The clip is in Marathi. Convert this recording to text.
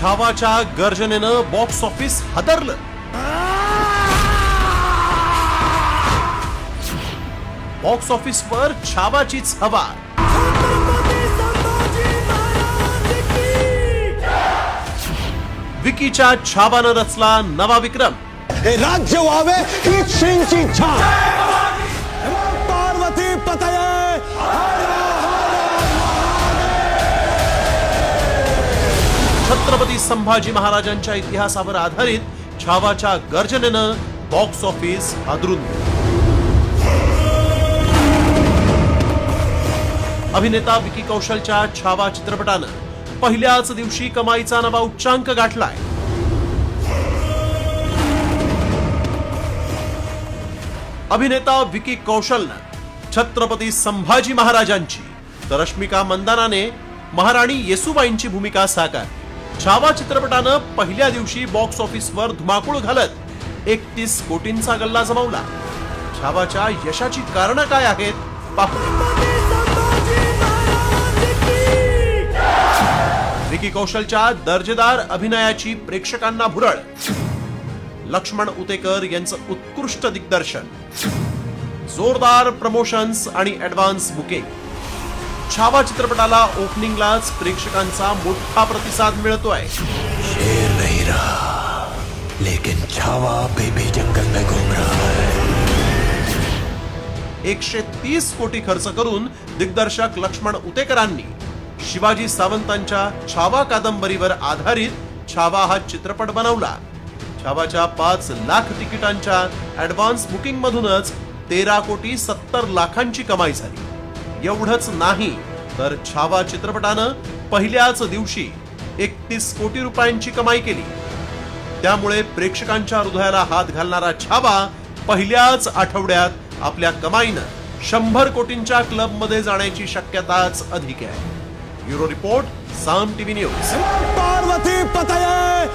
छावाच्या गर्जनेनं बॉक्स ऑफिस हादरलं. बॉक्स ऑफिसवर छावाचीच हवा. विकीच्या छावानं रचला नवा विक्रम. हे राज्य व्हावे ही छत्रपती संभाजी महाराजांच्या इतिहासावर आधारित छावाच्या गर्जनेनं बॉक्स ऑफिस हादरून अभिनेता विकी कौशलच्या छावा चित्रपटानं पहिल्याच दिवशी कमाईचा नवा उच्चांक गाठलाय. अभिनेता विकी कौशलनं छत्रपती संभाजी महाराजांची तर रश्मिका मंदानाने महाराणी येसुबाईंची भूमिका साकारली. छावा चित्रपटानं पहिल्या दिवशी बॉक्स ऑफिसवर धुमाकूळ घालत एकतीस कोटींचा गल्ला जमवला. छावाच्या यशाची कारणं काय आहेत पाहू. विकी कौशलच्या दर्जेदार अभिनयाची प्रेक्षकांना भुरळ. लक्ष्मण उतेकर यांचं उत्कृष्ट दिग्दर्शन. जोरदार प्रमोशन्स आणि ऍडव्हान्स बुकिंग छावा चित्रपटाला ओपनिंगलाच प्रेक्षकांचा मोठा प्रतिसाद मिळतोय. शेर नहीं रहा लेकिन छावा भी जंगल में घूम रहा है. एकशे तीस कोटी खर्च करून दिग्दर्शक लक्ष्मण उतेकरांनी शिवाजी सावंतांच्या छावा कादंबरीवर आधारित छावा हा चित्रपट बनवला. छावाच्या पाच लाख तिकिटांच्या ऍडव्हान्स बुकिंग मधूनच तेरा कोटी सत्तर लाखांची कमाई झाली. एवढंच नाही तर छावा चित्रपटानं पहिल्याच दिवशी एकतीस कोटी रुपयांची कमाई केली. त्यामुळे प्रेक्षकांच्या हृदयाला हात घालणारा छावा पहिल्याच आठवड्यात आपल्या कमाईनं शंभर कोटींच्या क्लबमध्ये जाण्याची शक्यताच अधिक आहे. Bureau report Saam TV news. Parvati पतये!